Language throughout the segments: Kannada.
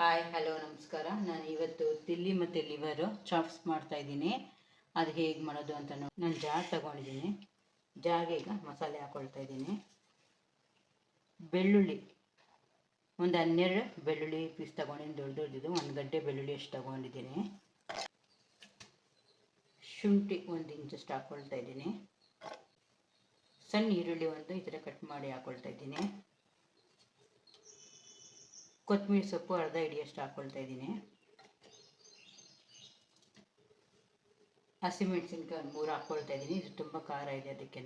ಹಾಯ್ ಹಲೋ ನಮಸ್ಕಾರ. ನಾನು ಇವತ್ತು ತಿಲ್ಲಿ ಮತ್ತು ಲಿವರು ಚಾಪ್ಸ್ ಮಾಡ್ತಾ ಇದ್ದೀನಿ. ಅದು ಹೇಗೆ ಮಾಡೋದು ಅಂತ ನೋಡಿ. ನಾನು ಜಾರ್ ತಗೊಂಡಿದ್ದೀನಿ. ಜಾರ್ಗೆ ಈಗ ಮಸಾಲೆ ಹಾಕ್ಕೊಳ್ತಾ ಇದ್ದೀನಿ. ಬೆಳ್ಳುಳ್ಳಿ. ಒಂದು ಹನ್ನೆರಡು ಬೆಳ್ಳುಳ್ಳಿ ಪೀಸ್ ತಗೊಂಡಿದ್ದೀನಿ. ದೊಡ್ಡ ದೊಡ್ಡದು ಒಂದು ಗಡ್ಡೆ ಬೆಳ್ಳುಳ್ಳಿ ಅಷ್ಟು ತಗೊಂಡಿದ್ದೀನಿ. ಶುಂಠಿ ಒಂದು ಇಂಚಷ್ಟು ಹಾಕ್ಕೊಳ್ತಾ ಇದ್ದೀನಿ. ಸಣ್ಣ ಈರುಳ್ಳಿ ಒಂದು ಈ ಥರ ಕಟ್ ಮಾಡಿ ಹಾಕ್ಕೊಳ್ತಾ ಇದ್ದೀನಿ. ಕೊತ್ತಂಬರಿ ಸೊಪ್ಪು ಅರ್ಧ ಹಿಡಿಯಷ್ಟು ಹಾಕ್ಕೊಳ್ತಾ ಇದ್ದೀನಿ. ಹಸಿಮೆಣಸಿನ್ಕಾಯಿ ಒಂದು ಮೂರು ಹಾಕ್ಕೊಳ್ತಾ ಇದ್ದೀನಿ. ಇದು ತುಂಬ ಖಾರ ಇದೆ ಅದಕ್ಕೇ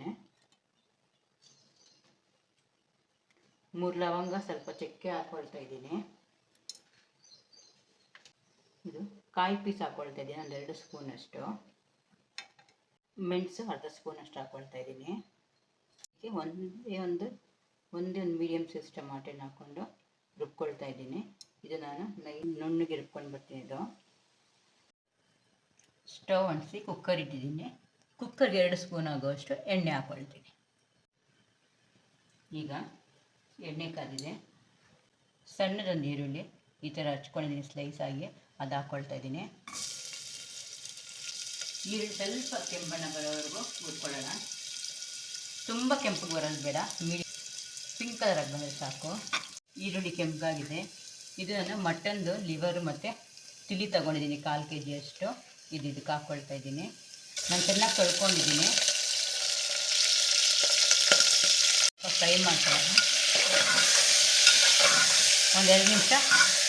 ಮೂರು ಲವಂಗ ಸ್ವಲ್ಪ ಚಕ್ಕೆ ಹಾಕ್ಕೊಳ್ತಾ ಇದ್ದೀನಿ. ಇದು ಕಾಯಿ ಪೀಸ್ ಹಾಕ್ಕೊಳ್ತಾ ಇದ್ದೀನಿ. ಒಂದೆರಡು ಸ್ಪೂನಷ್ಟು ಮೆಣಸು ಅರ್ಧ ಸ್ಪೂನಷ್ಟು ಹಾಕ್ಕೊಳ್ತಾ ಇದ್ದೀನಿ. ಒಂದೇ ಒಂದು ಒಂದೇ ಒಂದು ಮೀಡಿಯಮ್ ಸೈಜ್ ಟಮಾಟೆನ ಹಾಕ್ಕೊಂಡು ರುಬ್ಕೊಳ್ತಾ ಇದ್ದೀನಿ. ಇದು ನಾನು ನೈ ನುಣ್ಣಗೆ ರುಬ್ಕೊಂಡು ಬರ್ತೀನಿ ಇದು. ಸ್ಟವ್ ಅಂಟಿಸಿ ಕುಕ್ಕರ್ ಇಟ್ಟಿದ್ದೀನಿ. ಕುಕ್ಕರ್ಗೆ ಎರಡು ಸ್ಪೂನ್ ಆಗುವಷ್ಟು ಎಣ್ಣೆ ಹಾಕ್ಕೊಳ್ತೀನಿ ಈಗ ಎಣ್ಣೆ ಕಾದಿದೆ. ಸಣ್ಣದೊಂದು ಈರುಳ್ಳಿ ಈ ಥರ ಹಚ್ಕೊಂಡಿದ್ದೀನಿ ಸ್ಲೈಸ್ ಆಗಿ ಅದು ಹಾಕ್ಕೊಳ್ತಾ ಇದ್ದೀನಿ. ಈರುಳ್ಳಿ ಸ್ವಲ್ಪ ಕೆಂಪಣ್ಣ ಬರೋವರೆಗೂ ಹುರ್ಕೊಳ್ಳೋಣ. ತುಂಬ ಕೆಂಪಗೆ ಬರೋದು ಬೇಡ ಮೀಡಿ ಪಿಂಕ್ ಕಲರಾಗಿ ಬಂದರೆ ಸಾಕು. ಈರುಳ್ಳಿ ಕೆಂಪಾಗಿದೆ. ಇದು ನಾನು ಮಟನ್ದು ಲಿವರು ಮತ್ತು ತಿಳಿ ತೊಗೊಂಡಿದ್ದೀನಿ, ಕಾಲು ಕೆ ಜಿಯಷ್ಟು ಇದು ಇದಕ್ಕೆ ಹಾಕ್ಕೊಳ್ತಾ ಇದ್ದೀನಿ. ನಾನು ಚೆನ್ನಾಗಿ ತೊಳ್ಕೊಂಡಿದ್ದೀನಿ. ಫ್ರೈ ಮಾಡ್ಕೊಳ್ಳೋಣ. ಒಂದೆರಡು ನಿಮಿಷ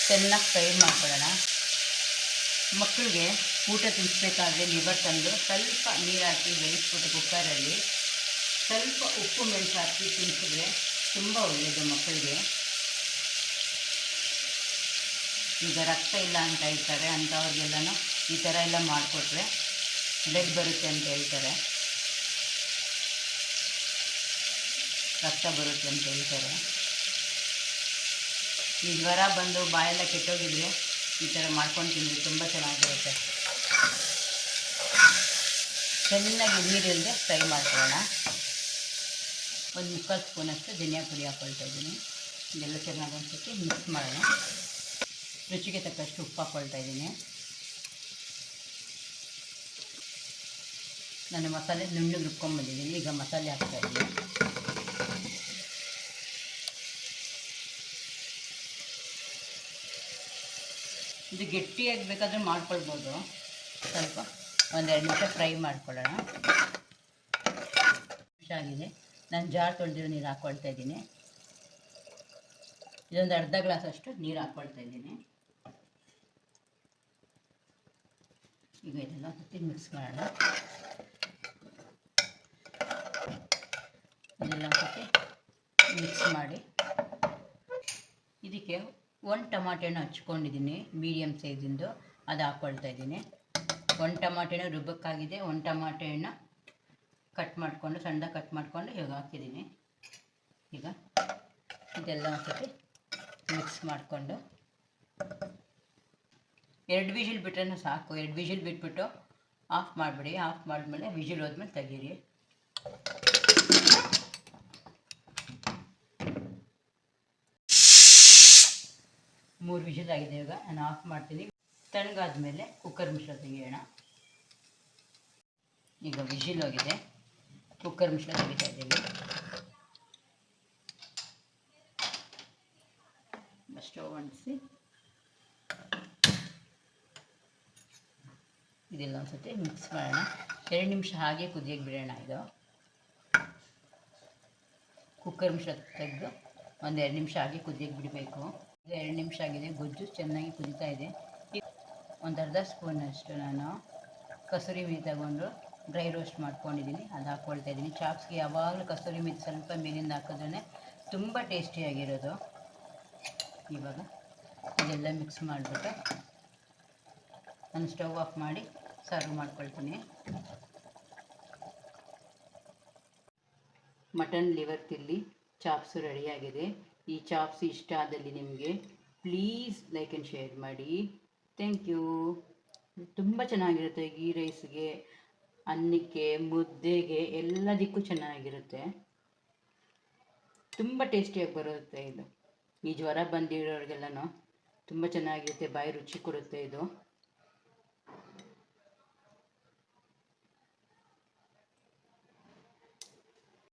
ಚೆನ್ನಾಗಿ ಫ್ರೈ ಮಾಡ್ಕೊಳ್ಳೋಣ. ಮಕ್ಕಳಿಗೆ ಊಟ ತಿನ್ನಿಸ್ಬೇಕಾದ್ರೆ ಲಿವರ್ ತಂದು ಸ್ವಲ್ಪ ನೀರು ಹಾಕಿ ಬೇಯಿಸ್ಬಿಟ್ಟು ಕುಕ್ಕರಲ್ಲಿ ಸ್ವಲ್ಪ ಉಪ್ಪು ಮೆಣಸು ಹಾಕಿ ತಿನ್ಸಿದ್ರೆ ತುಂಬ ಒಳ್ಳೆಯದು ಮಕ್ಕಳಿಗೆ. ಈಗ ರಕ್ತ ಇಲ್ಲ ಅಂತ ಹೇಳ್ತಾರೆ ಅಂಥವ್ರಿಗೆಲ್ಲನೂ ಈ ಥರ ಎಲ್ಲ ಮಾಡಿಕೊಟ್ರೆ ಬ್ಲಡ್ ಬರುತ್ತೆ ಅಂತ ಹೇಳ್ತಾರೆ. ರಕ್ತ ಬರುತ್ತೆ ಅಂತ ಹೇಳ್ತಾರೆ. ಈ ಜ್ವರ ಬಂದು ಬಾಯೆಲ್ಲ ಕೆಟ್ಟೋಗಿದ್ರೆ ಈ ಥರ ಮಾಡ್ಕೊಂಡು ತಿಂದರೆ ತುಂಬ ಚೆನ್ನಾಗಿರುತ್ತೆ. ಚೆನ್ನಾಗಿ ನೀರಿಲ್ಲದೆ ಫ್ರೈ ಮಾಡ್ಕೊಳ್ಳೋಣ. ಒಂದು ಮುಕ್ಕಾಲು ಸ್ಪೂನಷ್ಟು ಧನಿಯಾ ಪುಡಿ ಹಾಕ್ಕೊಳ್ತಾ ಇದ್ದೀನಿ. ಇದೆಲ್ಲ ಚೆನ್ನಾಗಿ ಒಂದ್ಸತಿ ಮಿಕ್ಸ್ ಮಾಡೋಣ. ರುಚಿಗೆ ತಕ್ಕಷ್ಟು ಉಪ್ಪು ಹಾಕ್ಕೊಳ್ತಾ ಇದ್ದೀನಿ. ನಾನು ಮಸಾಲೆ ನುಣ್ಣಗೆ ರುಬ್ಕೊಂಡ್ಬಂದಿದ್ದೀನಿ ಈಗ ಮಸಾಲೆ ಹಾಕ್ತಾ ಇದ್ದೀನಿ. ಇದು ಗಟ್ಟಿಯಾಗಿ ಬೇಕಾದರೆ ಮಾಡ್ಕೊಳ್ಬೋದು. ಸ್ವಲ್ಪ ಒಂದೆರಡು ನಿಮಿಷ ಫ್ರೈ ಮಾಡ್ಕೊಳ್ಳೋಣ. ಆಗಿದೆ. ನಾನು ಜಾರ್ ತೊಳೆದಿರೋ ನೀರು ಹಾಕ್ಕೊಳ್ತಾ ಇದ್ದೀನಿ. ಇದೊಂದು ಅರ್ಧ ಗ್ಲಾಸ್ ಅಷ್ಟು ನೀರು ಹಾಕ್ಕೊಳ್ತಾ ಇದ್ದೀನಿ. ಈಗ ಇದೆಲ್ಲ ಹತ್ತಿ ಮಿಕ್ಸ್ ಮಾಡೋಣ ಇದೆಲ್ಲ ಸತಿ ಮಿಕ್ಸ್ ಮಾಡಿ. ಇದಕ್ಕೆ ಒಂದು ಟಮಾಟೆನ ಹಚ್ಕೊಂಡಿದ್ದೀನಿ ಮೀಡಿಯಮ್ ಸೈಜಿಂದು ಅದು ಹಾಕ್ಕೊಳ್ತಾ ಇದ್ದೀನಿ. ಒಂದು ಟಮಾಟೆನ ರುಬ್ಬಕ್ಕಾಗಿದೆ ಒಂದು ಟಮಾಟೆನ ಕಟ್ ಮಾಡಿಕೊಂಡು, ಸಣ್ಣ ಕಟ್ ಮಾಡಿಕೊಂಡು ಇವಾಗ ಹಾಕಿದ್ದೀನಿ. ಈಗ ಇದೆಲ್ಲ ಒಂದ್ಸತಿ ಮಿಕ್ಸ್ ಮಾಡಿಕೊಂಡು. ಎರಡು ವಿಜಿಲ್ ಬಿಟ್ರೆ ಸಾಕು. ಎರಡು ವಿಜಿಲ್ ಬಿಟ್ಬಿಟ್ಟು ಆಫ್ ಮಾಡಿಬಿಡಿ. ಆಫ್ ಮಾಡಿದ್ಮೇಲೆ ವಿಜಿಲ್ ಹೋದ್ಮೇಲೆ ತೆಗೀರಿ. ಮೂರು ವಿಜಿಲ್ ಆಗಿದೆ ಇವಾಗ. ನಾನು ಆಫ್ ಮಾಡ್ತೀನಿ. ತಣ್ಣಗಾದ್ಮೇಲೆ ಕುಕ್ಕರ್ ಮಿಶ್ರ ತೆಗಿಯೋಣ. ಈಗ ವಿಜಿಲ್ ಹೋಗಿದೆ. ಕುಕ್ಕರ್ ಮಿಶ್ರ ತೆಗಿತಾ ಇದ್ದೀವಿ. ಸ್ಟವ್ ಅಂಟಿಸಿ. ಇದೆಲ್ಲ ಒಂದ್ಸತಿ ಮಿಕ್ಸ್ ಮಾಡೋಣ. ಎರಡು ನಿಮಿಷ ಹಾಗೆ ಕುದಿಯೋಕ್ಕೆ ಬಿಡೋಣ ಇದು. ಕುಕ್ಕರ್ ಮಿಶ್ರ ತೆಗೆದು ಒಂದು ಎರಡು ನಿಮಿಷ ಹಾಗೆ ಕುದಿಯೋಕ್ಕೆ ಬಿಡಬೇಕು. ಇದು ಎರಡು ನಿಮಿಷ ಆಗಿದೆ, ಗೊಜ್ಜು ಚೆನ್ನಾಗಿ ಕುದೀತಾ ಇದೆ. ಒಂದು ಅರ್ಧ ಸ್ಪೂನಷ್ಟು ನಾನು ಕಸೂರಿ ಮೇಥಿ ತಗೊಂಡು ಡ್ರೈ ರೋಸ್ಟ್ ಮಾಡ್ಕೊಂಡಿದ್ದೀನಿ, ಅದು ಹಾಕ್ಕೊಳ್ತಾ ಇದ್ದೀನಿ. ಚಾಪ್ಸ್ಗೆ ಯಾವಾಗಲೂ ಕಸೂರಿ ಮೇಥಿ ಸ್ವಲ್ಪ ಮೇಲಿಂದ ಹಾಕಿದ್ರೆ ತುಂಬ ಟೇಸ್ಟಿಯಾಗಿರೋದು ಇವಾಗ ಇದೆಲ್ಲ ಮಿಕ್ಸ್ ಮಾಡಿಬಿಟ್ಟು ನಾನು ಸ್ಟವ್ ಆಫ್ ಮಾಡಿ ಸರ್ವ್ ಮಾಡ್ಕೊಳ್ತೀನಿ. ಮಟನ್ ಲಿವರ್ ತಿಲ್ಲಿ ಚಾಪ್ಸು ರೆಡಿಯಾಗಿದೆ ಈ ಚಾಪ್ಸ್ ಇಷ್ಟ ಆದಲ್ಲಿ ನಿಮಗೆ ಪ್ಲೀಸ್ ಲೈಕ್ ಆ್ಯಂಡ್ ಶೇರ್ ಮಾಡಿ. ಥ್ಯಾಂಕ್ ಯು ತುಂಬ ಚೆನ್ನಾಗಿರುತ್ತೆ ಗೀ ರೈಸ್ಗೆ ಅನ್ನಕ್ಕೆ, ಮುದ್ದೆಗೆ ಎಲ್ಲದಕ್ಕೂ ಚೆನ್ನಾಗಿರುತ್ತೆ. ತುಂಬ ಟೇಸ್ಟಿಯಾಗಿ ಬರುತ್ತೆ ಇದು. ಈ ಜ್ವರ ಬಂದಿರೋರಿಗೆಲ್ಲನೂ ತುಂಬ ಚೆನ್ನಾಗಿರುತ್ತೆ, ಬಾಯಿ ರುಚಿ ಕೊಡುತ್ತೆ ಇದು.